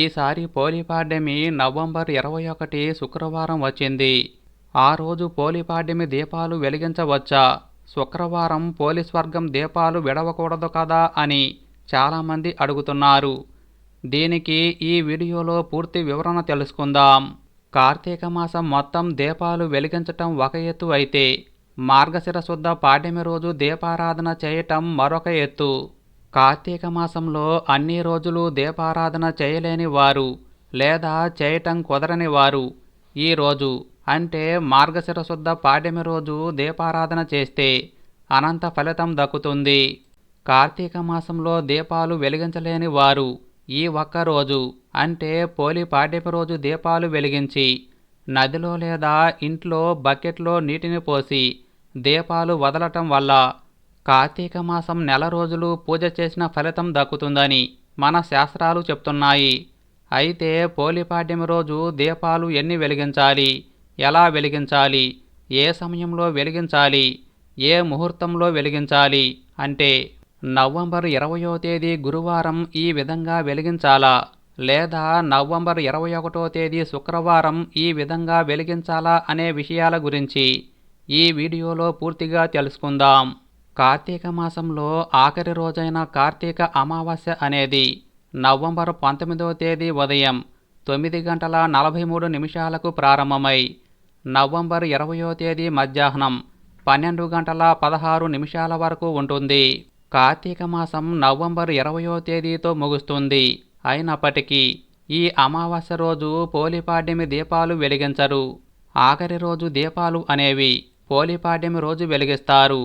ఈసారి పోలిపాడ్యమి నవంబర్ ఇరవై ఒకటి శుక్రవారం వచ్చింది. ఆ రోజు పోలిపాడ్యమి దీపాలు వెలిగించవచ్చా? శుక్రవారం పోలీస్ వర్గం దీపాలు విడవకూడదు కదా అని చాలామంది అడుగుతున్నారు. దీనికి ఈ వీడియోలో పూర్తి వివరణ తెలుసుకుందాం. కార్తీక మాసం మొత్తం దీపాలు వెలిగించటం ఒక ఎత్తు అయితే మార్గశిర శుద్ధ పాడ్యమి రోజు దీపారాధన చేయటం మరొక ఎత్తు. కార్తీక మాసంలో అన్ని రోజులు దీపారాధన చేయలేని వారు లేదా చేయటం కుదరని వారు ఈ రోజు అంటే మార్గశిర శుద్ధ పాడ్యమి రోజు దీపారాధన చేస్తే అనంత ఫలితం దక్కుతుంది. కార్తీక మాసంలో దీపాలు వెలిగించలేని వారు ఈ ఒక్క రోజు అంటే పోలి పాడ్యమి రోజు దీపాలు వెలిగించి నదిలో లేదా ఇంట్లో బకెట్లో నీటిని పోసి దీపాలు వదలటం వల్ల కార్తీక మాసం నెల రోజులు పూజ చేసిన ఫలితం దక్కుతుందని మన శాస్త్రాలు చెప్తున్నాయి. అయితే పోలిపాడ్యమి రోజు దీపాలు ఎన్ని వెలిగించాలి? ఎలా వెలిగించాలి? ఏ సమయంలో వెలిగించాలి? ఏ ముహూర్తంలో వెలిగించాలి? అంటే నవంబర్ ఇరవయో తేదీ గురువారం ఈ విధంగా వెలిగించాలా? లేదా నవంబర్ ఇరవై ఒకటో తేదీ శుక్రవారం ఈ విధంగా వెలిగించాలా అనే విషయాల గురించి ఈ వీడియోలో పూర్తిగా తెలుసుకుందాం. కార్తీక మాసంలో ఆఖరి రోజైన కార్తీక అమావాస్య అనేది నవంబర్ పంతొమ్మిదవ తేదీ ఉదయం తొమ్మిది గంటల నలభై మూడు నిమిషాలకు ప్రారంభమై నవంబర్ ఇరవయో తేదీ మధ్యాహ్నం పన్నెండు గంటల పదహారు నిమిషాల వరకు ఉంటుంది. కార్తీక మాసం నవంబర్ ఇరవయో తేదీతో ముగుస్తుంది. అయినప్పటికీ ఈ అమావాస్య రోజు పోలిపాడ్యమి దీపాలు వెలిగించరు. ఆఖరి రోజు దీపాలు అనేవి పోలిపాడ్యమి రోజు వెలిగిస్తారు.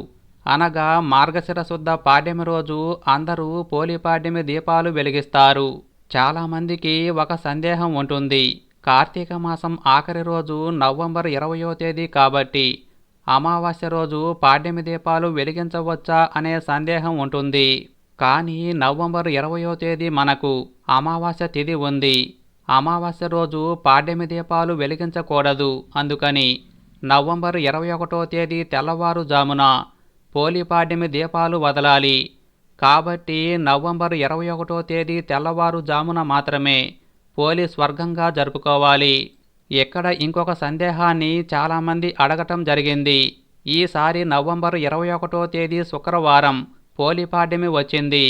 అనగా మార్గశిర శుద్ధ పాడ్యమి రోజు అందరూ పోలిపాడ్యమి దీపాలు వెలిగిస్తారు. చాలామందికి ఒక సందేహం ఉంటుంది. కార్తీక మాసం ఆఖరి రోజు నవంబర్ ఇరవయో తేదీ కాబట్టి అమావాస్య రోజు పాడ్యమి దీపాలు వెలిగించవచ్చా అనే సందేహం ఉంటుంది. కానీ నవంబర్ ఇరవయో తేదీ మనకు అమావాస్య తిథి ఉంది. అమావాస్య రోజు పాడ్యమి దీపాలు వెలిగించకూడదు. అందుకని నవంబర్ ఇరవై ఒకటో తేదీ తెల్లవారుజామున పోలిపాడ్యమి దీపాలు వదలాలి. కాబట్టి నవంబర్ ఇరవై ఒకటో తేదీ తెల్లవారుజామున మాత్రమే పోలి స్వర్గంగా జరుపుకోవాలి. ఇక్కడ ఇంకొక సందేహాన్ని చాలామంది అడగటం జరిగింది. ఈసారి నవంబర్ ఇరవై ఒకటో తేదీ శుక్రవారం పోలిపాడ్యమి వచ్చింది.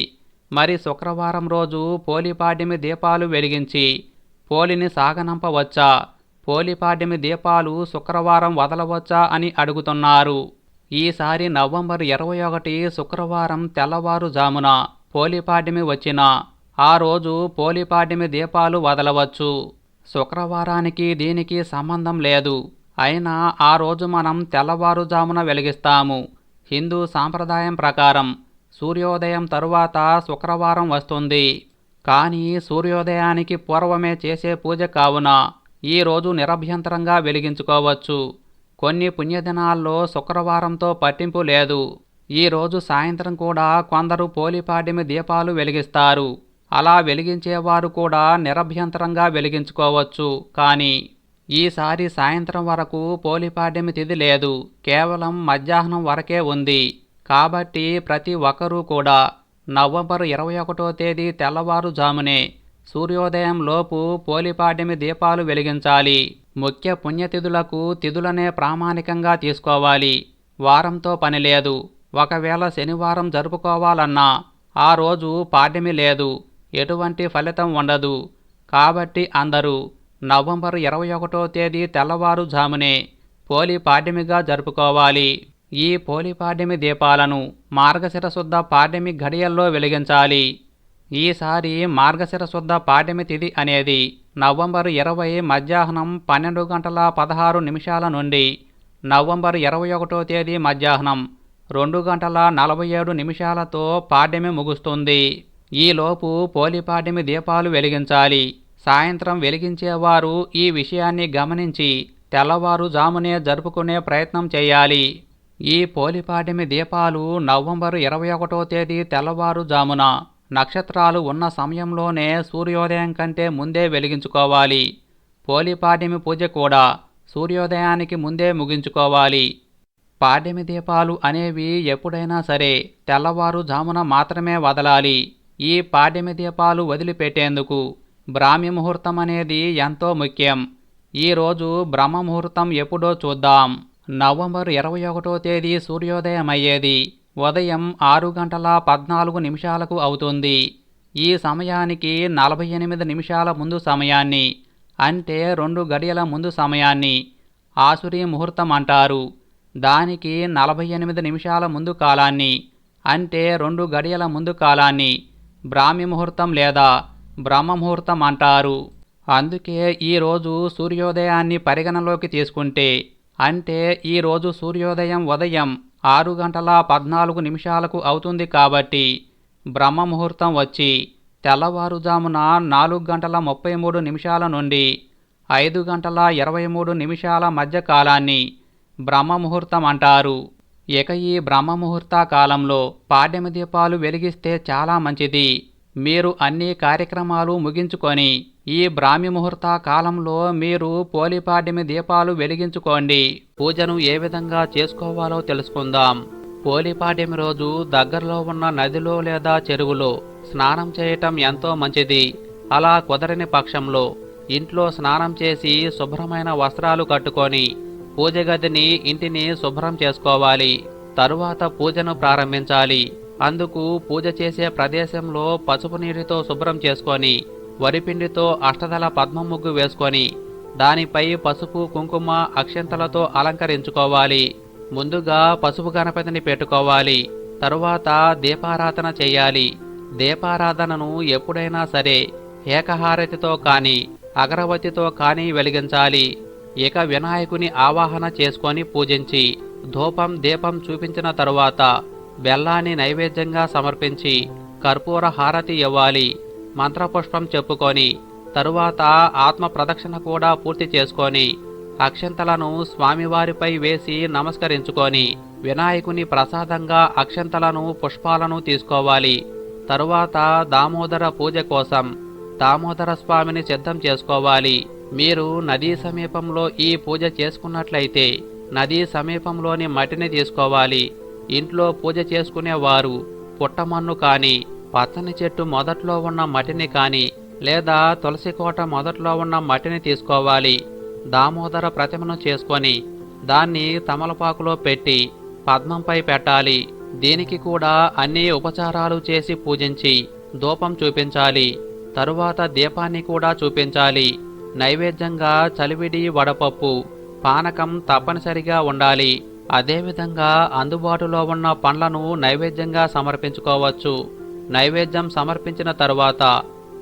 మరి శుక్రవారం రోజు పోలిపాడ్యమి దీపాలు వెలిగించి పోలిని సాగనంపవచ్చా? పోలిపాడ్యమి దీపాలు శుక్రవారం వదలవచ్చా అని అడుగుతున్నారు. ఈసారి నవంబర్ ఇరవై ఒకటి శుక్రవారం తెల్లవారుజామున పోలిపాడ్యమి వచ్చిన ఆ రోజు పోలిపాడ్యమి దీపాలు వదలవచ్చు. శుక్రవారానికి దీనికి సంబంధం లేదు. అయినా ఆ రోజు మనం తెల్లవారుజామున వెలిగిస్తాము. హిందూ సాంప్రదాయం ప్రకారం సూర్యోదయం తరువాత శుక్రవారం వస్తుంది. కానీ సూర్యోదయానికి పూర్వమే చేసే పూజ కావున ఈ రోజు నిరభ్యంతరంగా వెలిగించుకోవచ్చు. కొన్ని పుణ్యదినాల్లో శుక్రవారంతో పట్టింపు లేదు. ఈరోజు సాయంత్రం కూడా కొందరు పోలిపాడ్యమి దీపాలు వెలిగిస్తారు. అలా వెలిగించేవారు కూడా నిరభ్యంతరంగా వెలిగించుకోవచ్చు. కానీ ఈసారి సాయంత్రం వరకు పోలిపాడ్యమి తిథి లేదు. కేవలం మధ్యాహ్నం వరకే ఉంది. కాబట్టి ప్రతి ఒక్కరూ కూడా నవంబర్ ఇరవై ఒకటో తేదీ తెల్లవారుజామునే సూర్యోదయం లోపు దీపాలు వెలిగించాలి. ముఖ్య పుణ్యతిథులకు తిథులనే ప్రామాణికంగా తీసుకోవాలి. వారంతో పని లేదు. ఒకవేళ శనివారం జరుపుకోవాలన్నా ఆ రోజు పాడ్యమి లేదు. ఎటువంటి ఫలితం ఉండదు. కాబట్టి అందరూ నవంబర్ ఇరవై ఒకటో తేదీ తెల్లవారుజామునే పోలి పాడ్యమిగా జరుపుకోవాలి. ఈ పోలిపాడ్యమి దీపాలను మార్గశిర శుద్ధ పాడ్యమి ఘడియల్లో వెలిగించాలి. ఈసారి మార్గశిర శుద్ధ పాడ్యమి తిథి అనేది నవంబర్ ఇరవై మధ్యాహ్నం పన్నెండు గంటల పదహారు నిమిషాల నుండి నవంబర్ ఇరవై ఒకటో తేదీ మధ్యాహ్నం రెండు గంటల నలభై ఏడు నిమిషాలతో పాడ్యమి ముగుస్తుంది. ఈలోపు పోలిపాడ్యమి దీపాలు వెలిగించాలి. సాయంత్రం వెలిగించేవారు ఈ విషయాన్ని గమనించి తెల్లవారుజామునే జరుపుకునే ప్రయత్నం చేయాలి. ఈ పోలిపాడ్యమి దీపాలు నవంబర్ ఇరవై ఒకటో తేదీ తెల్లవారుజామున నక్షత్రాలు ఉన్న సమయంలోనే సూర్యోదయం కంటే ముందే వెలిగించుకోవాలి. పోలిపాడ్యమి పూజ కూడా సూర్యోదయానికి ముందే ముగించుకోవాలి. పాడ్యమి దీపాలు అనేవి ఎప్పుడైనా సరే తెల్లవారుజామున మాత్రమే వదలాలి. ఈ పాడ్యమి దీపాలు వదిలిపెట్టేందుకు బ్రాహ్మి ముహూర్తం అనేది ఎంతో ముఖ్యం. ఈరోజు బ్రహ్మ ముహూర్తం ఎప్పుడో చూద్దాం. నవంబర్ ఇరవై ఒకటో తేదీ సూర్యోదయం అయ్యేది ఉదయం ఆరు గంటల పద్నాలుగు నిమిషాలకు అవుతుంది. ఈ సమయానికి నలభై ఎనిమిది నిమిషాల ముందు సమయాన్ని అంటే రెండు గడియల ముందు సమయాన్ని ఆసురీ ముహూర్తం అంటారు. దానికి నలభై ఎనిమిది నిమిషాల ముందు కాలాన్ని అంటే రెండు గడియల ముందు కాలాన్ని బ్రాహ్మి ముహూర్తం లేదా బ్రహ్మ ముహూర్తం అంటారు. అందుకే ఈరోజు సూర్యోదయాన్ని పరిగణలోకి తీసుకుంటే అంటే ఈరోజు సూర్యోదయం ఉదయం ఆరు గంటల పద్నాలుగు నిమిషాలకు అవుతుంది కాబట్టి బ్రహ్మ ముహూర్తం వచ్చి తెల్లవారుజామున నాలుగు గంటల ముప్పై మూడు నిమిషాల నుండి ఐదు గంటల ఇరవై మూడు నిమిషాల మధ్య కాలాన్ని బ్రహ్మ ముహూర్తం అంటారు. ఇక ఈ బ్రహ్మ ముహూర్త కాలంలో పాడ్యమి దీపాలు వెలిగిస్తే చాలా మంచిది. మీరు అన్ని కార్యక్రమాలు ముగించుకొని ఈ బ్రాహ్మి ముహూర్త కాలంలో మీరు పోలిపాడ్యమి దీపాలు వెలిగించుకోండి. పూజను ఏ విధంగా చేసుకోవాలో తెలుసుకుందాం. పోలిపాడ్యమి రోజు దగ్గరలో ఉన్న నదిలో లేదా చెరువులో స్నానం చేయటం ఎంతో మంచిది. అలా కుదరని పక్షంలో ఇంట్లో స్నానం చేసి శుభ్రమైన వస్త్రాలు కట్టుకొని పూజ గదిని ఇంటిని శుభ్రం చేసుకోవాలి. తరువాత పూజను ప్రారంభించాలి. అందుకు పూజ చేసే ప్రదేశంలో పసుపు నీటితో శుభ్రం చేసుకొని వరిపిండితో అష్టదల పద్మ ముగ్గు వేసుకొని దానిపై పసుపు కుంకుమ అక్షంతలతో అలంకరించుకోవాలి. ముందుగా పసుపు గణపతిని పెట్టుకోవాలి. తరువాత దీపారాధన చేయాలి. దీపారాధనను ఎప్పుడైనా సరే ఏకహారతితో కానీ అగరవతితో కానీ వెలిగించాలి. ఇక వినాయకుని ఆవాహన చేసుకొని పూజించి ధూపం దీపం చూపించిన తరువాత బెల్లాన్ని నైవేద్యంగా సమర్పించి కర్పూర హారతి ఇవ్వాలి. మంత్రపుష్పం చెప్పుకొని తరువాత ఆత్మ ప్రదక్షిణ కూడా పూర్తి చేసుకొని అక్షంతలను స్వామివారిపై వేసి నమస్కరించుకొని వినాయకుని ప్రసాదంగా అక్షంతలను పుష్పాలను తీసుకోవాలి. తరువాత దామోదర పూజ కోసం దామోదర స్వామిని సిద్ధం చేసుకోవాలి. మీరు నదీ సమీపంలో ఈ పూజ చేసుకున్నట్లయితే నదీ సమీపంలోని మట్టిని తీసుకోవాలి. ఇంట్లో పూజ చేసుకునేవారు పుట్టమన్ను కాని పచ్చని చెట్టు మొదట్లో ఉన్న మట్టిని కాని లేదా తులసి కోట మొదట్లో ఉన్న మట్టిని తీసుకోవాలి. దామోదర ప్రతిమను చేసుకొని దాన్ని తమలపాకులో పెట్టి పద్మంపై పెట్టాలి. దీనికి కూడా అన్ని ఉపచారాలు చేసి పూజించి ధూపం చూపించాలి. తరువాత దీపాన్ని కూడా చూపించాలి. నైవేద్యంగా చలివిడి వడపప్పు పానకం తప్పనిసరిగా ఉండాలి. అదేవిధంగా అందుబాటులో ఉన్న పండ్లను నైవేద్యంగా సమర్పించుకోవచ్చు. నైవేద్యం సమర్పించిన తరువాత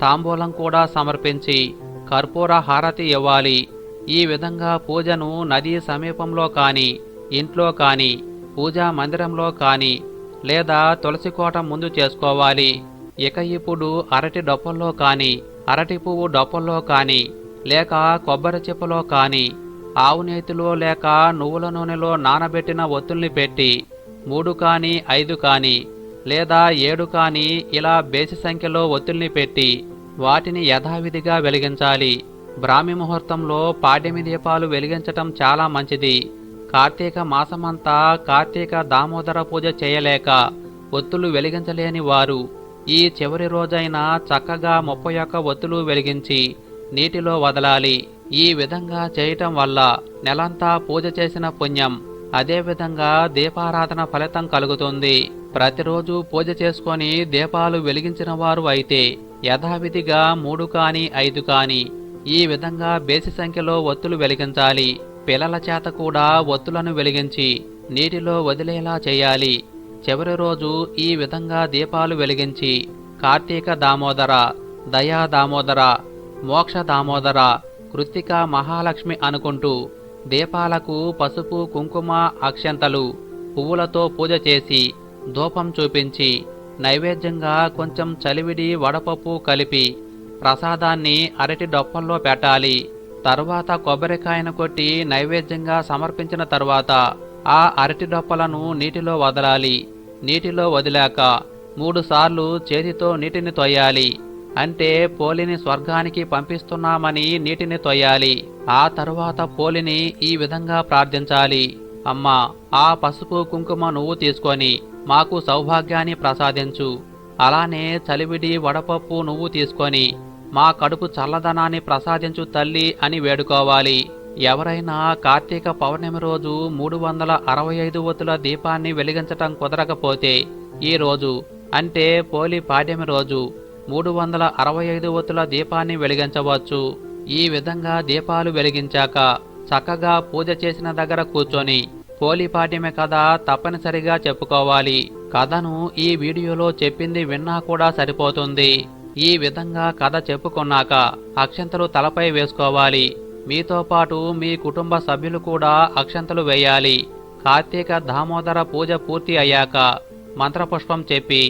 తాంబూలం కూడా సమర్పించి కర్పూర హారతి ఇవ్వాలి. ఈ విధంగా పూజను నదీ సమీపంలో కానీ ఇంట్లో కానీ పూజా మందిరంలో కానీ లేదా తులసి కోట ముందు చేసుకోవాలి. ఇక ఇప్పుడు అరటి డొప్పల్లో కానీ అరటి పువ్వు డొప్పల్లో కానీ లేక కొబ్బరి చిప్పలో కానీ ఆవు నేతిలో లేక నువ్వుల నూనెలో నానబెట్టిన ఒత్తుల్ని పెట్టి మూడు కానీ ఐదు కానీ లేదా ఏడు కానీ ఇలా బేసి సంఖ్యలో ఒత్తుల్ని పెట్టి వాటిని యథావిధిగా వెలిగించాలి. బ్రాహ్మి ముహూర్తంలో పాడ్యమి దీపాలు వెలిగించటం చాలా మంచిది. కార్తీక మాసమంతా కార్తీక దామోదర పూజ చేయలేక ఒత్తులు వెలిగించలేని వారు ఈ చివరి రోజైన చక్కగా ముప్పై ఒక్క ఒత్తులు వెలిగించి నీటిలో వదలాలి. ఈ విధంగా చేయటం వల్ల నెలంతా పూజ చేసిన పుణ్యం అదేవిధంగా దీపారాధన ఫలితం కలుగుతుంది. ప్రతిరోజు పూజ చేసుకొని దీపాలు వెలిగించిన వారు అయితే యథావిధిగా మూడు కాని ఐదు కాని ఈ విధంగా బేసి సంఖ్యలో ఒత్తులు వెలిగించాలి. పిల్లల చేత కూడా ఒత్తులను వెలిగించి నీటిలో వదిలేలా చేయాలి. చివరి రోజు ఈ విధంగా దీపాలు వెలిగించి కార్తీక దామోదర దయా దామోదర మోక్ష దామోదర కృత్తిక మహాలక్ష్మి అనుకుంటూ దీపాలకు పసుపు కుంకుమ అక్షంతలు పువ్వులతో పూజ చేసి ధూపం చూపించి నైవేద్యంగా కొంచెం చలివిడి వడపప్పు కలిపి ప్రసాదాన్ని అరటి డొప్పల్లో పెట్టాలి. తరువాత కొబ్బరికాయను కొట్టి నైవేద్యంగా సమర్పించిన తరువాత ఆ అరటి డొప్పలను నీటిలో వదలాలి. నీటిలో వదిలాక మూడుసార్లు చేతితో నీటిని తొయ్యాలి. అంటే పోలిని స్వర్గానికి పంపిస్తున్నామని నీటిని తొయ్యాలి. ఆ తరువాత పోలిని ఈ విధంగా ప్రార్థించాలి. అమ్మా ఆ పసుపు కుంకుమ నువ్వు తీసుకొని మాకు సౌభాగ్యాన్ని ప్రసాదించు. అలానే చలివిడి వడపప్పు నువ్వు తీసుకొని మా కడుపు చల్లదనాన్ని ప్రసాదించు తల్లి అని వేడుకోవాలి. ఎవరైనా కార్తీక పౌర్ణమి రోజు మూడు వందల అరవై ఐదు ఒత్తుల దీపాన్ని వెలిగించటం కుదరకపోతే ఈ రోజు అంటే పోలి పాడ్యమి రోజు మూడు వందల అరవై ఐదు ఒత్తుల దీపాన్ని వెలిగించవచ్చు. ఈ విధంగా దీపాలు వెలిగించాక చక్కగా పూజ చేసిన దగ్గర కూర్చొని పోలి కథ తప్పనిసరిగా చెప్పుకోవాలి. కథను ఈ వీడియోలో చెప్పింది విన్నా కూడా సరిపోతుంది. ఈ విధంగా కథ చెప్పుకున్నాక అక్షంతలు తలపై వేసుకోవాలి. మీతో పాటు మీ కుటుంబ సభ్యులు కూడా అక్షంతలు వేయాలి. కార్తీక దామోదర పూజ పూర్తి అయ్యాక మంత్రపుష్పం చెప్పి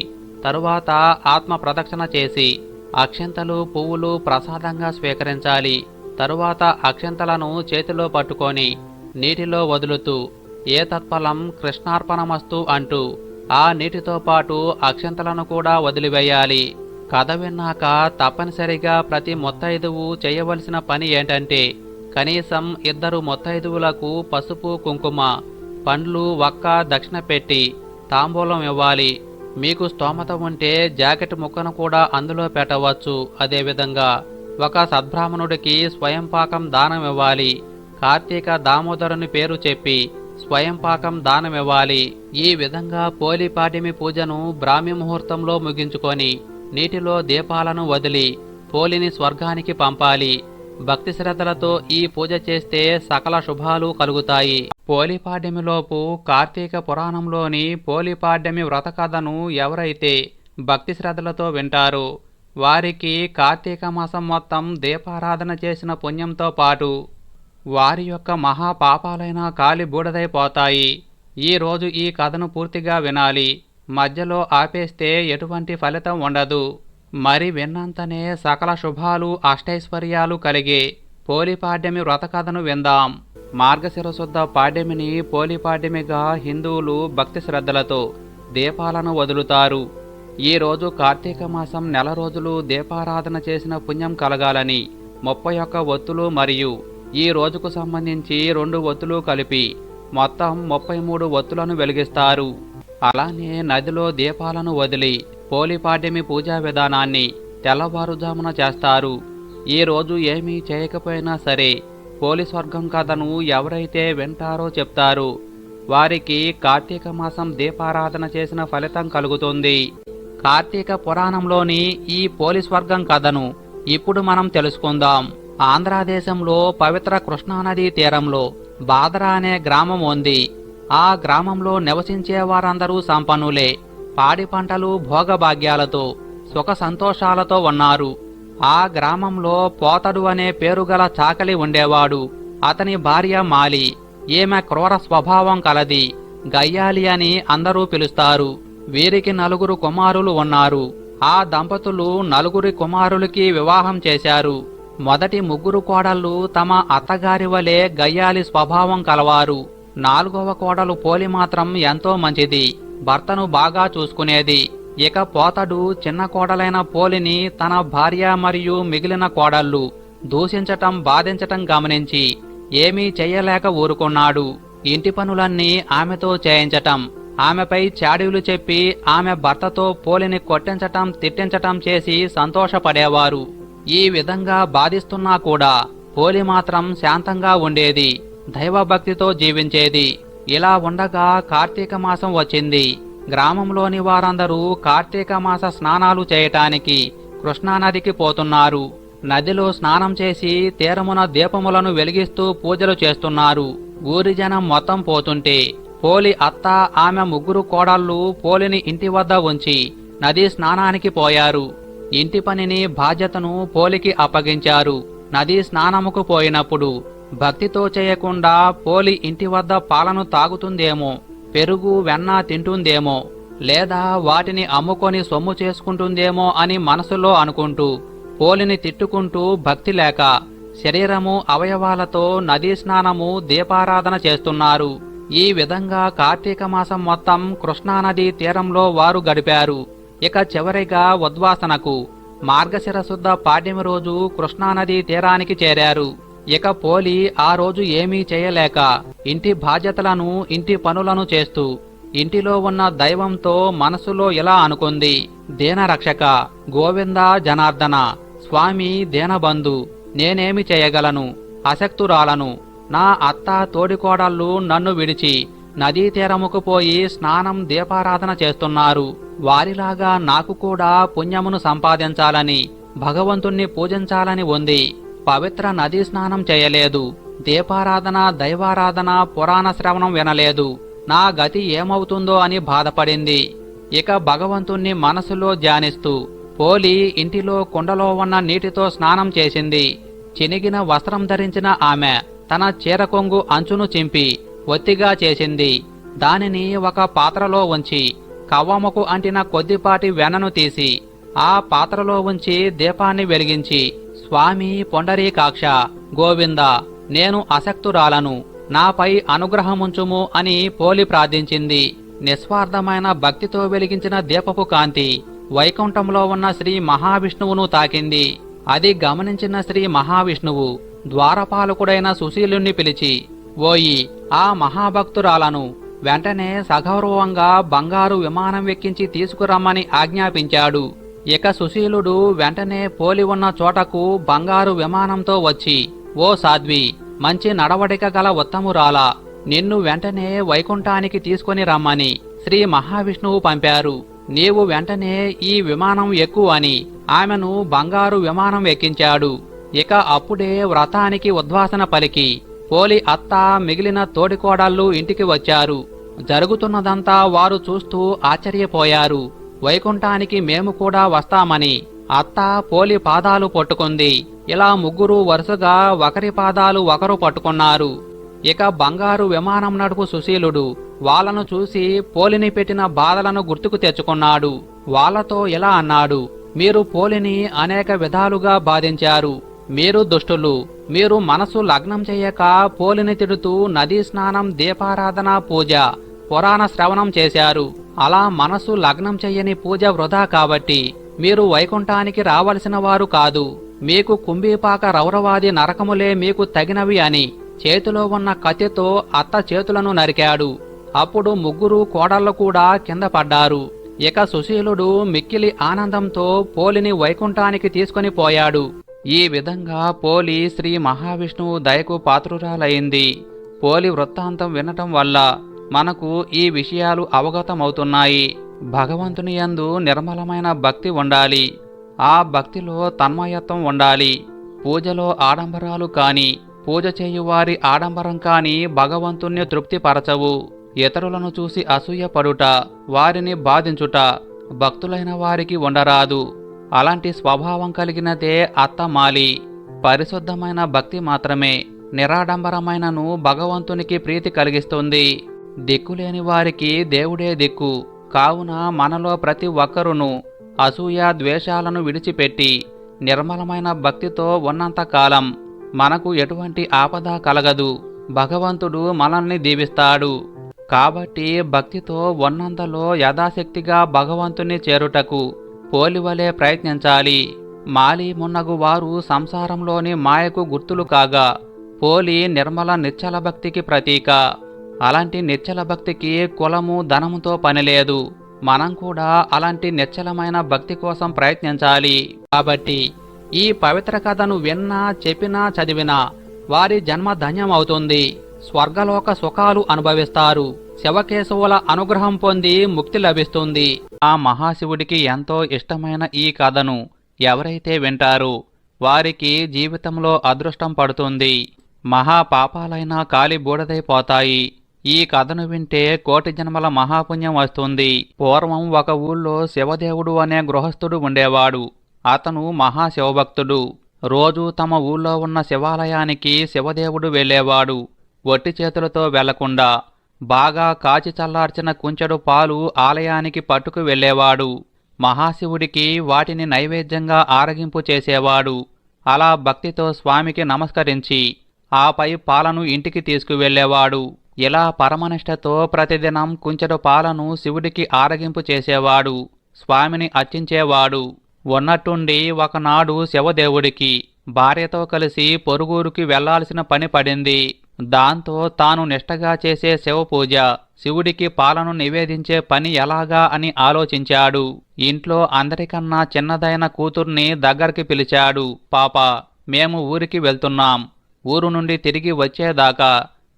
తరువాత ఆత్మ ప్రదక్షిణ చేసి అక్షంతలు పువ్వులు ప్రసాదంగా స్వీకరించాలి. తరువాత అక్షంతలను చేతిలో పట్టుకొని నీటిలో వదులుతూ ఏ తత్ఫలం కృష్ణార్పణమస్తు అంటూ ఆ నీటితో పాటు అక్షంతలను కూడా వదిలివేయాలి. కథ విన్నాక తప్పనిసరిగా ప్రతి మొత్తైదువు చేయవలసిన పని ఏంటంటే కనీసం ఇద్దరు మొత్తైదువులకు పసుపు కుంకుమ పండ్లు వక్క దక్షిణ పెట్టి తాంబూలం ఇవ్వాలి. మీకు స్తోమత ఉంటే జాకెట్ ముక్కను కూడా అందులో పెట్టవచ్చు. అదేవిధంగా ఒక సద్బ్రాహ్మణుడికి స్వయంపాకం దానం ఇవ్వాలి. కార్తీక దామోదరుని పేరు చెప్పి స్వయంపాకం దానమివ్వాలి దానం ఇవ్వాలి. ఈ విధంగా పోలిపాటిమి పూజను బ్రాహ్మి ముహూర్తంలో ముగించుకొని నీటిలో దీపాలను వదిలి పోలిని స్వర్గానికి పంపాలి. భక్తి శ్రద్ధలతో ఈ పూజ చేస్తే సకల శుభాలు కలుగుతాయి. పోలిపాడ్యమిలోపు కార్తీక పురాణంలోని పోలిపాడ్యమి వ్రత కథను ఎవరైతే భక్తి శ్రద్ధలతో వింటారో వారికి కార్తీక మాసం మొత్తం దీపారాధన చేసిన పుణ్యంతో పాటు వారి యొక్క మహా పాపాలైన కాలి బూడదైపోతాయి ఈ రోజు ఈ కథను పూర్తిగా వినాలి. మధ్యలో ఆపేస్తే ఎటువంటి ఫలితం ఉండదు. మరి విన్నంతనే సకల శుభాలు అష్టైశ్వర్యాలు కలిగే పోలిపాడ్యమి వ్రతకథను విందాం. మార్గశిరశుద్ధ పాడ్యమిని పోలిపాడ్యమిగా హిందువులు భక్తి శ్రద్ధలతో దీపాలను వదులుతారు. ఈరోజు కార్తీక మాసం నెల రోజులు దీపారాధన చేసిన పుణ్యం కలగాలని ముప్పై ఒక్క ఒత్తులు మరియు ఈ రోజుకు సంబంధించి రెండు ఒత్తులు కలిపి మొత్తం ముప్పై మూడు ఒత్తులను వెలిగిస్తారు. అలానే నదిలో దీపాలను వదిలి పోలిపాడ్యమి పూజా విధానాన్ని తెల్లవారుజామున చేస్తారు. ఈ రోజు ఏమీ చేయకపోయినా సరే పోలి స్వర్గం కథను ఎవరైతే వింటారో చెప్తారు. వారికి కార్తీక మాసం దీపారాధన చేసిన ఫలితం కలుగుతుంది. కార్తీక పురాణంలోని ఈ పోలీస్ వర్గం కథను ఇప్పుడు మనం తెలుసుకుందాం. ఆంధ్రదేశంలో పవిత్ర కృష్ణానదీ తీరంలో బాదరా అనే గ్రామం ఉంది. ఆ గ్రామంలో నివసించే వారందరూ సంపన్నులే. పాడి పంటలు భోగభాగ్యాలతో సుఖ సంతోషాలతో ఉన్నారు ఆ గ్రామంలో పోతడు అనే పేరుగల చాకలి ఉండేవాడు. అతని భార్య మాలి. ఈమె క్రూర స్వభావం కలది. గయ్యాలి అని అందరూ పిలుస్తారు. వీరికి నలుగురు కుమారులు ఉన్నారు. ఆ దంపతులు నలుగురి కుమారులకి వివాహం చేశారు. మొదటి ముగ్గురు కోడళ్ళు తమ అత్తగారి వలె గయ్యాలి స్వభావం కలవారు. నాలుగవ కోడలు పోలి మాత్రం ఎంతో మంచిది. భర్తను బాగా చూసుకునేది. ఇక పోతడు చిన్న కోడలైన పోలిని తన భార్య మరియు మిగిలిన కోడళ్ళు దూషించటం బాధించటం గమనించి ఏమీ చెయ్యలేక ఊరుకున్నాడు. ఇంటి పనులన్నీ ఆమెతో చేయించటం ఆమెపై చాడీలు చెప్పి ఆమె భర్తతో పోలిని కొట్టించటం తిట్టించటం చేసి సంతోషపడేవారు. ఈ విధంగా బాధిస్తున్నా కూడా పోలి మాత్రం శాంతంగా ఉండేది దైవభక్తితో జీవించేది. ఇలా ఉండగా కార్తీక మాసం వచ్చింది. గ్రామంలోని వారందరూ కార్తీక మాస స్నానాలు చేయటానికి కృష్ణానదికి పోతున్నారు. నదిలో స్నానం చేసి తీరమున దీపములను వెలిగిస్తూ పూజలు చేస్తున్నారు. ఊరి జనం మొత్తం పోతుంటే పోలి అత్త ఆమె ముగ్గురు కోడళ్ళు పోలిని ఇంటి వద్ద ఉంచి నదీ స్నానానికి పోయారు. ఇంటి పనిని బాధ్యతను పోలికి అప్పగించారు. నదీ స్నానముకు పోయినప్పుడు భక్తితో చేయకుండా పోలి ఇంటి వద్ద పాలను తాగుతుందేమో పెరుగు వెన్న తింటుందేమో లేదా వాటిని అమ్ముకొని సొమ్ము చేసుకుంటుందేమో అని మనసులో అనుకుంటూ పోలిని తిట్టుకుంటూ భక్తి లేక శరీరము అవయవాలతో నదీ స్నానము దీపారాధన చేస్తున్నారు. ఈ విధంగా కార్తీక మాసం మొత్తం కృష్ణానదీ తీరంలో వారు గడిపారు. ఇక చివరిగా ఉద్వాసనకు మార్గశిర శుద్ధ పాడ్యమి రోజు కృష్ణానదీ తీరానికి చేరారు. ఇక పోలి ఆ రోజు ఏమీ చేయలేక ఇంటి బాధ్యతలను ఇంటి పనులను చేస్తూ ఇంటిలో ఉన్న దైవంతో మనసులో ఇలా అనుకుంది. దీనరక్షక గోవింద జనార్దన స్వామి దేనబంధు నేనేమి చేయగలను? అశక్తురాలను నా అత్త తోడికోడళ్ళు నన్ను విడిచి నదీ తీరముకు పోయి స్నానం దీపారాధన చేస్తున్నారు. వారిలాగా నాకు కూడా పుణ్యమును సంపాదించాలని భగవంతుణ్ణి పూజించాలని ఉంది. పవిత్ర నదీ స్నానం చేయలేదు. దీపారాధన దైవారాధన పురాణ శ్రవణం వినలేదు. నా గతి ఏమవుతుందో అని బాధపడింది. ఇక భగవంతుణ్ణి మనసులో ధ్యానిస్తూ పోలి ఇంటిలో కుండలో ఉన్న నీటితో స్నానం చేసింది. చినిగిన వస్త్రం ధరించిన ఆమె తన చీర కొంగు అంచును చింపి ఒత్తిగా చేసింది. దానిని ఒక పాత్రలో ఉంచి కవ్వముకు అంటిన కొద్దిపాటి వెనను తీసి ఆ పాత్రలో ఉంచి దీపాన్ని వెలిగించి స్వామి పొండరీకాక్ష గోవింద నేను అసక్తురాలను నాపై అనుగ్రహముంచుము అని పోలి ప్రార్థించింది. నిస్వార్థమైన భక్తితో వెలిగించిన దీపపు కాంతి వైకుంఠంలో ఉన్న శ్రీ మహావిష్ణువును తాకింది. అది గమనించిన శ్రీ మహావిష్ణువు ద్వారపాలకుడైన సుశీలుణ్ణి పిలిచి ఓయి ఆ మహాభక్తురాలను వెంటనే సగౌరవంగా బంగారు విమానం ఎక్కించి తీసుకురమ్మని ఆజ్ఞాపించాడు. ఇక సుశీలుడు వెంటనే పోలి ఉన్న చోటకు బంగారు విమానంతో వచ్చి ఓ సాధ్వి మంచి నడవడిక గల ఉత్తమురాల నిన్ను వెంటనే వైకుంఠానికి తీసుకొని రమ్మని శ్రీ మహావిష్ణువు పంపారు. నీవు వెంటనే ఈ విమానం ఎక్కువ అని ఆమెను బంగారు విమానం ఎక్కించాడు. ఇక అప్పుడే వ్రతానికి ఉద్వాసన పలికి పోలి అత్త మిగిలిన తోడికోడళ్ళు ఇంటికి వచ్చారు. జరుగుతున్నదంతా వారు చూస్తూ ఆశ్చర్యపోయారు. వైకుంఠానికి మేము కూడా వస్తామని అత్త పోలి పాదాలు పట్టుకుంది. ఇలా ముగ్గురు వరుసగా ఒకరి పాదాలు ఒకరు పట్టుకున్నారు. ఇక బంగారు విమానం నడుపు సుశీలుడు వాళ్ళను చూసి పోలిని పెట్టిన బాధలను గుర్తుకు తెచ్చుకున్నాడు. వాళ్ళతో ఇలా అన్నాడు మీరు పోలిని అనేక విధాలుగా బాధించారు. మీరు దుష్టులు. మీరు మనసు లగ్నం చేయక పోలిని తిడుతూ నదీ స్నానం దీపారాధన పూజ పురాణ శ్రవణం చేశారు. అలా మనసు లగ్నం చెయ్యని పూజ వృధా కాబట్టి మీరు వైకుంఠానికి రావలసిన వారు కాదు. మీకు కుంభీపాక రౌరవాది నరకములే మీకు తగినవి అని చేతిలో ఉన్న కత్తితో అత్త చేతులను నరికాడు. అప్పుడు ముగ్గురు కోడళ్ళు కూడా కింద పడ్డారు. ఇక సుశీలుడు మిక్కిలి ఆనందంతో పోలిని వైకుంఠానికి తీసుకొని పోయాడు. ఈ విధంగా పోలి శ్రీ మహావిష్ణువు దయకు పాత్రురాలైంది. పోలి వృత్తాంతం వినటం వల్ల మనకు ఈ విషయాలు అవగతమవుతున్నాయి. భగవంతుని యందు నిర్మలమైన భక్తి ఉండాలి. ఆ భక్తిలో తన్మయత్వం ఉండాలి. పూజలో ఆడంబరాలు కాని పూజ చేయువారి ఆడంబరం కాని భగవంతుణ్ణి తృప్తిపరచవు. ఇతరులను చూసి అసూయపడుట వారిని బాధించుట భక్తులైన వారికి ఉండరాదు. అలాంటి స్వభావం కలిగినదే అత్తమాలి. పరిశుద్ధమైన భక్తి మాత్రమే నిరాడంబరమైనను భగవంతునికి ప్రీతి కలిగిస్తుంది. దిక్కులేని వారికి దేవుడే దిక్కు. కావున మనలో ప్రతి ఒక్కరును అసూయ ద్వేషాలను విడిచిపెట్టి నిర్మలమైన భక్తితో ఉన్నంతకాలం మనకు ఎటువంటి ఆపద కలగదు. భగవంతుడు మనల్ని దీవిస్తాడు. కాబట్టి భక్తితో ఉన్నంతలో యథాశక్తిగా భగవంతుని చేరుటకు పోలివలే ప్రయత్నించాలి. మాలి మున్నగు వారు సంసారంలోని మాయకు గుర్తులు కాగా పోలి నిర్మల నిశ్చల భక్తికి ప్రతీక. అలాంటి నిశ్చల భక్తికి కులము ధనముతో పనిలేదు మనం కూడా అలాంటి నిశ్చలమైన భక్తి కోసం ప్రయత్నించాలి. కాబట్టి ఈ పవిత్ర కథను విన్నా చెప్పినా చదివినా వారి జన్మ ధన్యమవుతుంది. స్వర్గలోక సుఖాలు అనుభవిస్తారు. శివకేశవుల అనుగ్రహం పొంది ముక్తి లభిస్తుంది. ఆ మహాశివుడికి ఎంతో ఇష్టమైన ఈ కథను ఎవరైతే వింటారో వారికి జీవితంలో అదృష్టం పడుతుంది. మహాపాపాలైనా కాలి బూడదైపోతాయి ఈ కథను వింటే కోటి జన్మల మహాపుణ్యం వస్తుంది. పూర్వం ఒక ఊళ్ళో శివదేవుడు అనే గృహస్థుడు ఉండేవాడు. అతను మహాశివభక్తుడు. రోజు తమ ఊళ్ళో ఉన్న శివాలయానికి శివదేవుడు వెళ్ళేవాడు. ఒట్టి చేతులతో వెళ్ళకుండా బాగా కాచి చల్లార్చిన కుంచెడు పాలు ఆలయానికి పట్టుకు వెళ్ళేవాడు. మహాశివుడికి వాటిని నైవేద్యంగా ఆరగింపు చేసేవాడు. అలా భక్తితో స్వామికి నమస్కరించి ఆపై పాలను ఇంటికి తీసుకువెళ్ళేవాడు. ఇలా పరమనిష్టతో ప్రతిదినం కుంచెడు పాలను శివుడికి ఆరగింపు చేసేవాడు స్వామిని అర్చించేవాడు. ఉన్నట్టుండి ఒకనాడు శివదేవుడికి భార్యతో కలిసి పొరుగురికి వెళ్ళాల్సిన పని పడింది. దాంతో తాను నిష్టగా చేసే శివపూజ శివుడికి పాలను నివేదించే పని ఎలాగా అని ఆలోచించాడు. ఇంట్లో అందరికన్నా చిన్నదైన కూతుర్ని దగ్గరికి పిలిచాడు పాప మేము ఊరికి వెళ్తున్నాం. ఊరు నుండి తిరిగి వచ్చేదాకా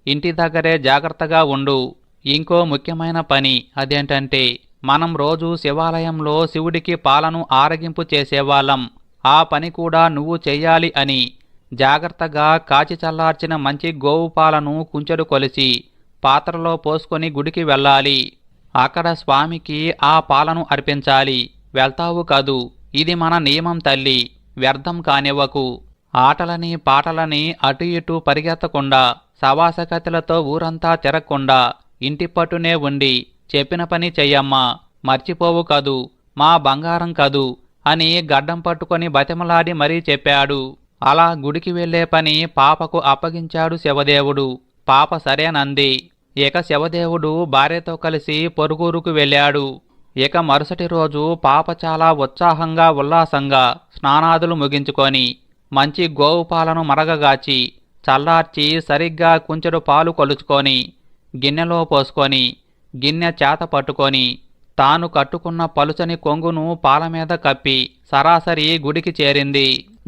ఇంటి దగ్గరే జాగ్రత్తగా ఉండు. ఇంకో ముఖ్యమైన పని అదేంటంటే మనం రోజు శివాలయంలో శివుడికి పాలను ఆరగింపు చేసేవాళ్ళం. ఆ పని కూడా నువ్వు చెయ్యాలి అని. జాగ్రత్తగా కాచి చల్లార్చిన మంచి గోవు పాలను కుంచెడు కొలిసి పాత్రలో పోసుకొని గుడికి వెళ్ళాలి. అక్కడ స్వామికి ఆ పాలను అర్పించాలి. వెళ్తావు కాదు? ఇది మన నియమం తల్లి. వ్యర్థం కానివ్వకు. ఆటలని పాటలని అటు ఇటు పరిగెత్తకుండా సవాసకతులతో ఊరంతా తిరగకుండా ఇంటి పట్టునే ఉండి చెప్పిన పని చెయ్యమ్మా మర్చిపోవు కదూ మా బంగారం కదూ అని గడ్డం పట్టుకొని బతిమలాడి మరీ చెప్పాడు. అలా గుడికి వెళ్ళే పని పాపకు అప్పగించాడు శివదేవుడు. పాప సరేనంది. ఇక శివదేవుడు భార్యతో కలిసి పొరుగురుకు వెళ్ళాడు. ఇక మరుసటి రోజు పాప చాలా ఉత్సాహంగా ఉల్లాసంగా స్నానాదులు ముగించుకొని మంచి గోవు పాలను మరగగాచి చల్లార్చి సరిగ్గా కుంచెడు పాలు కొలుచుకొని గిన్నెలో పోసుకొని గిన్నె చేత పట్టుకొని తాను కట్టుకున్న పలుచని కొంగును పాల మీద కప్పి సరాసరి గుడికి చేరింది.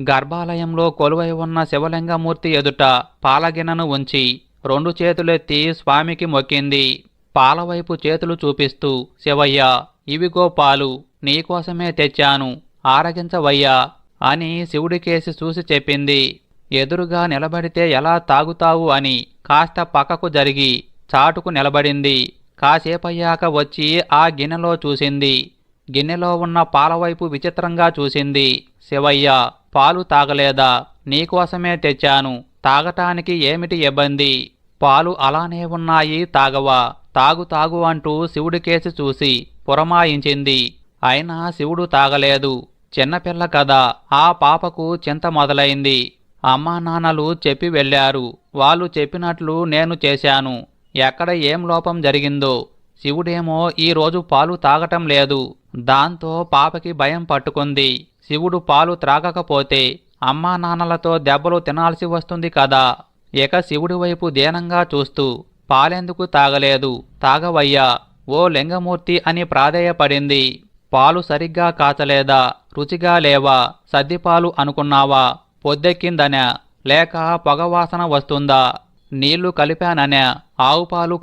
గర్భాలయంలో కొలువై ఉన్న శివలింగమూర్తి ఎదుట పాలగిన్నెను ఉంచి రెండు చేతులెత్తి స్వామికి మొక్కింది. పాలవైపు చేతులు చూపిస్తూ శివయ్య ఇవిగో పాలు నీకోసమే తెచ్చాను ఆరగించవయ్యా అని శివుడికేసి చూసి చెప్పింది. ఎదురుగా నిలబడితే ఎలా తాగుతావు అని కాస్త పక్కకు జరిగి చాటుకు నిలబడింది. కాసేపయ్యాక వచ్చి ఆ గిన్నెలో చూసింది. గిన్నెలో ఉన్న పాలవైపు విచిత్రంగా చూసింది. శివయ్య పాలు తాగలేదా? నీకోసమే తెచ్చాను. తాగటానికి ఏమిటి ఇబ్బంది? పాలు అలానే ఉన్నాయి తాగవా? తాగు తాగు అంటూ శివుడికేసి చూసి పురమాయించింది. అయినా శివుడు తాగలేదు. చిన్నపిల్ల కదా ఆ పాపకు చింత మొదలైంది. అమ్మా నాన్నలు చెప్పి వెళ్ళారు. వాళ్ళు చెప్పినట్లు నేను చేశాను. ఎక్కడ ఏం లోపం జరిగిందో. శివుడేమో ఈరోజు పాలు తాగటం లేదు. దాంతో పాపకి భయం పట్టుకుంది. శివుడు పాలు త్రాగకపోతే అమ్మా నాన్నలతో దెబ్బలు తినాల్సి వస్తుంది కదా. ఇక శివుడి వైపు దీనంగా చూస్తూ పాలెందుకు తాగలేదు? తాగవయ్యా. ఓ లింగమూర్తి అని ప్రాధేయపడింది. పాలు సరిగ్గా కాచలేదా? రుచిగా లేవా? సద్దిపాలు అనుకున్నావా? పొద్దెక్కిందనే లేక పొగవాసన వస్తుందా? నీళ్ళు కలిపాననే ఆవు పాలు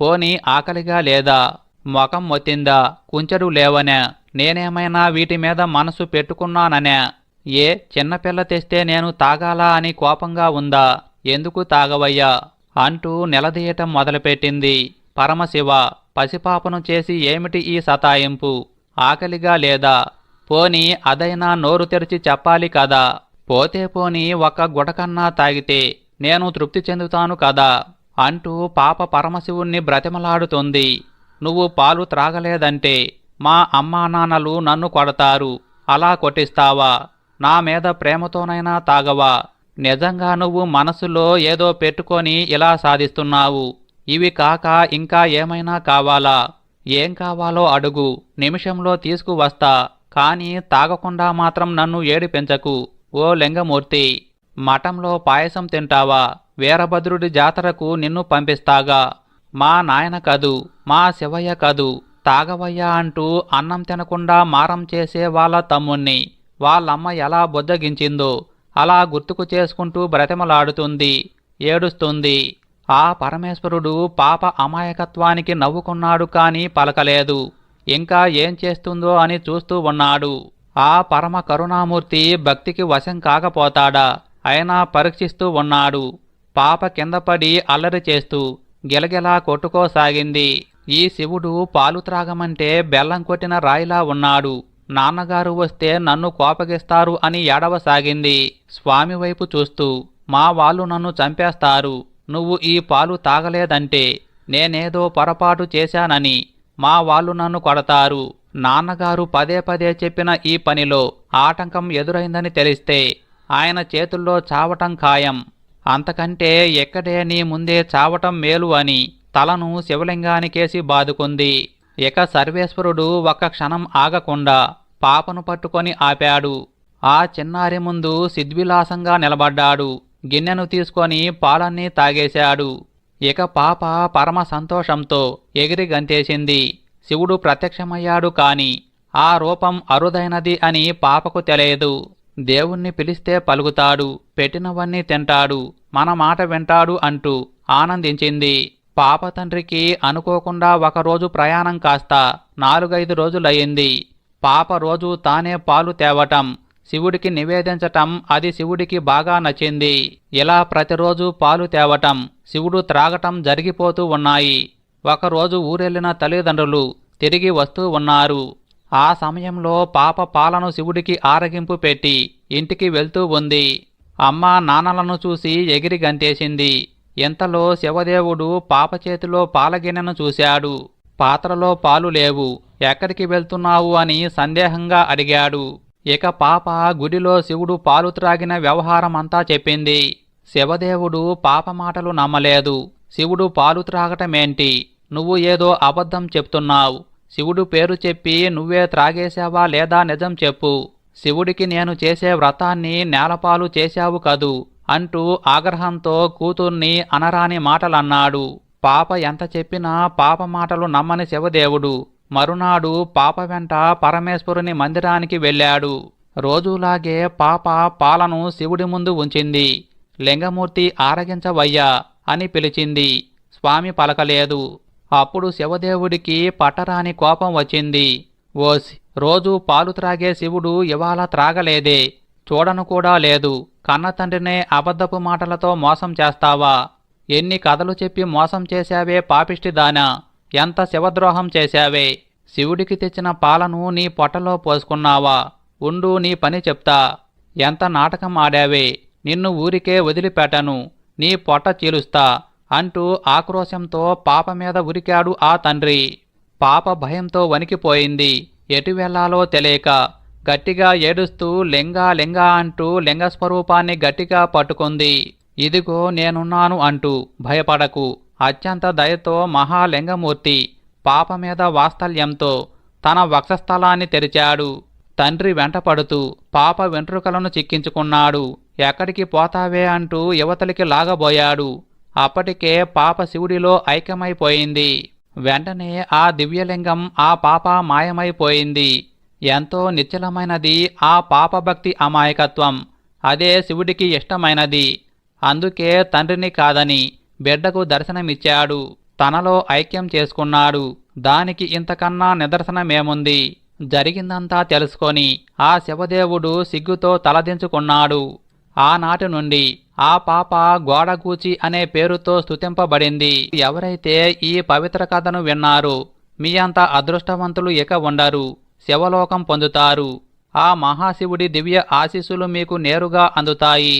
పోని ఆకలిగా లేదా? మొఖం మొత్తిందా? కుంచెడు లేవనే నేనేమైనా వీటి మీద మనసు పెట్టుకున్నాననే? ఏ చిన్నపిల్ల తెస్తే నేను తాగాలా అని కోపంగా ఉందా? ఎందుకు తాగవయ్యా? అంటూ నిలదీయటం మొదలుపెట్టింది పరమశివ. పసిపాపను చేసి ఏమిటి ఈ సతాయింపు? ఆకలిగా లేదా? పోని అదైనా నోరు తెరిచి చెప్పాలి కదా? పోతే పోని ఒక గుటకన్నా తాగితే నేను తృప్తి చెందుతాను కదా అంటూ పాప పరమశివుణ్ణి బ్రతిమలాడుతుంది. నువ్వు పాలు త్రాగలేదంటే మా అమ్మా నాన్నలు నన్ను కొడతారు. అలా కొట్టిస్తావా? నా మీద ప్రేమతోనైనా తాగవా? నిజంగా నువ్వు మనసులో ఏదో పెట్టుకొని ఇలా సాధిస్తున్నావు. ఇవి కాక ఇంకా ఏమైనా కావాలా? ఏం కావాలో అడుగు. నిమిషంలో తీసుకువస్తా. కానీ తాగకుండా మాత్రం నన్ను ఏడిపెంచకు. ఓ లింగమూర్తి మఠంలో పాయసం తింటావా? వీరభద్రుడి జాతరకు నిన్ను పంపిస్తాగా. మా నాయన కదు? మా శివయ్య కదు? తాగవయ్య అంటూ అన్నం తినకుండా మారం చేసే వాళ్ళ తమ్ముణ్ణి. వాళ్ళమ్మ ఎలా బుద్ధగించిందో అలా గుర్తుకు చేసుకుంటూ బ్రతిమలాడుతుంది ఏడుస్తుంది. ఆ పరమేశ్వరుడు పాప అమాయకత్వానికి నవ్వుకున్నాడు కానీ పలకలేదు. ఇంకా ఏం చేస్తుందో అని చూస్తూ ఉన్నాడు. ఆ పరమ కరుణామూర్తి భక్తికి వశం కాకపోతాడా? అయినా పరీక్షిస్తూ ఉన్నాడు. పాప కింద పడి అల్లరి చేస్తూ గిలగిలా కొట్టుకోసాగింది. ఈ శివుడు పాలు త్రాగమంటే బెల్లం కొట్టిన రాయిలా ఉన్నాడు. నాన్నగారు వస్తే నన్ను కోపగిస్తారు అని ఏడవసాగింది. స్వామి వైపు చూస్తూ మా వాళ్ళు నన్ను చంపేస్తారు. నువ్వు ఈ పాలు తాగలేదంటే నేనేదో పొరపాటు చేశానని మా వాళ్ళు నన్ను కొడతారు. నాన్నగారు పదే పదే చెప్పిన ఈ పనిలో ఆటంకం ఎదురైందని తెలిస్తే ఆయన చేతుల్లో చావటం ఖాయం. అంతకంటే ఎక్కడే నీ ముందే చావటం మేలు అని తలను శివలింగానికేసి బాదుకుంది. ఇక సర్వేశ్వరుడు ఒక్క క్షణం ఆగకుండా పాపను పట్టుకొని ఆపాడు. ఆ చిన్నారి ముందు సిద్విలాసంగా నిలబడ్డాడు. గిన్నెను తీసుకొని పాలన్నీ తాగేశాడు. ఇక పాప పరమ సంతోషంతో ఎగిరి గంతేసింది. శివుడు ప్రత్యక్షమయ్యాడు కాని ఆ రూపం అరుదైనది అని పాపకు తెలియదు. దేవుణ్ణి పిలిస్తే పలుకుతాడు పెట్టినవన్నీ తింటాడు మన మాట వింటాడు అంటూ ఆనందించింది. పాప తండ్రికి అనుకోకుండా ఒకరోజు ప్రయాణం కాస్త నాలుగైదు రోజులయ్యింది. పాప రోజు తానే పాలు తేవటం శివుడికి నివేదించటం అది శివుడికి బాగా నచ్చింది. ఇలా ప్రతిరోజు పాలు తేవటం శివుడు త్రాగటం జరిగిపోతూ ఉన్నాయి. ఒకరోజు ఊరెళ్ళిన తల్లిదండ్రులు తిరిగి వస్తూ ఉన్నారు. ఆ సమయంలో పాప పాలను శివుడికి ఆరగింపు పెట్టి ఇంటికి వెళ్తూ ఉంది. అమ్మ నాన్నలను చూసి ఎగిరి గంతేసింది. ఇంతలో శివదేవుడు పాప చేతిలో పాలగిన్నెను చూశాడు. పాత్రలో పాలు లేవు. ఎక్కడికి వెళ్తున్నావు అని సందేహంగా అడిగాడు. ఇక పాప గుడిలో శివుడు పాలు త్రాగిన వ్యవహారమంతా చెప్పింది. శివదేవుడు పాప మాటలు నమ్మలేదు. శివుడు పాలు త్రాగటమేంటి? నువ్వు ఏదో అబద్ధం చెప్తున్నావు. శివుడు పేరు చెప్పి నువ్వే త్రాగేశావా లేదా నిజం చెప్పు. శివుడికి నేను చేసే వ్రతాన్ని నేలపాలు చేశావు కదూ అంటూ ఆగ్రహంతో కూతుర్ని అనరాని మాటలన్నాడు. పాప ఎంత చెప్పినా పాప మాటలు నమ్మని శివదేవుడు. మరునాడు పాప వెంట పరమేశ్వరుని మందిరానికి వెళ్ళాడు. రోజులాగే పాప పాలను శివుడి ముందు ఉంచింది. లింగమూర్తి ఆరగించవయ్యా అని పిలిచింది. స్వామి పలకలేదు. అప్పుడు శివదేవుడికి పట్టరాని కోపం వచ్చింది. ఓస్ రోజు పాలు త్రాగే శివుడు ఇవాళ త్రాగలేదే. చూడను కూడా లేదు. కన్న తండ్రినే అబద్ధపు మాటలతో మోసం చేస్తావా? ఎన్ని కథలు చెప్పి మోసం చేశావే పాపిష్టిదానా ఎంత శివద్రోహం చేశావే? శివుడికి తెచ్చిన పాలను నీ పొట్టలో పోసుకున్నావా? ఉండు నీ పని చెప్తా. ఎంత నాటకం ఆడావే? నిన్ను ఊరికే వదిలిపెట్టను. నీ పొట్ట చీలుస్తా. అంటూ ఆక్రోశంతో పాప మీద ఉరికాడు ఆ తండ్రి. పాప భయంతో వణికిపోయింది. ఎటు వెళ్ళాలో తెలియక గట్టిగా ఏడుస్తూ లింగా లింగా అంటూ లింగస్వరూపాన్ని గట్టిగా పట్టుకుంది. ఇదిగో నేనున్నాను అంటూ భయపడకు. అత్యంత దయతో మహాలింగమూర్తి పాప మీద వాత్సల్యంతో తన వక్షస్థలాన్ని తెరిచాడు. తండ్రి వెంటపడుతూ పాప వెంట్రుకలను చిక్కించుకున్నాడు. ఎక్కడికి పోతావే అంటూ యువతలికి లాగబోయాడు. అప్పటికే పాప శివుడిలో ఐక్యమైపోయింది. వెంటనే ఆ దివ్యలింగం ఆ పాప మాయమైపోయింది. ఎంతో నిశ్చలమైనది ఆ పాపభక్తి అమాయకత్వం. అదే శివుడికి ఇష్టమైనది. అందుకే తండ్రిని కాదని బిడ్డకు దర్శనమిచ్చాడు. తనలో ఐక్యం చేసుకున్నాడు. దానికి ఇంతకన్నా నిదర్శనమేముంది? జరిగిందంతా తెలుసుకొని ఆ శివదేవుడు సిగ్గుతో తలదించుకున్నాడు. ఆనాటి నుండి ఆ పాప గోడగూచి అనే పేరుతో స్తుతింపబడింది. ఎవరైతే ఈ పవిత్ర కథను విన్నారు మీ అంత అదృష్టవంతులు ఇక ఉండరు శివలోకం పొందుతారు. ఆ మహాశివుడి దివ్య ఆశీస్సులు మీకు నేరుగా అందుతాయి.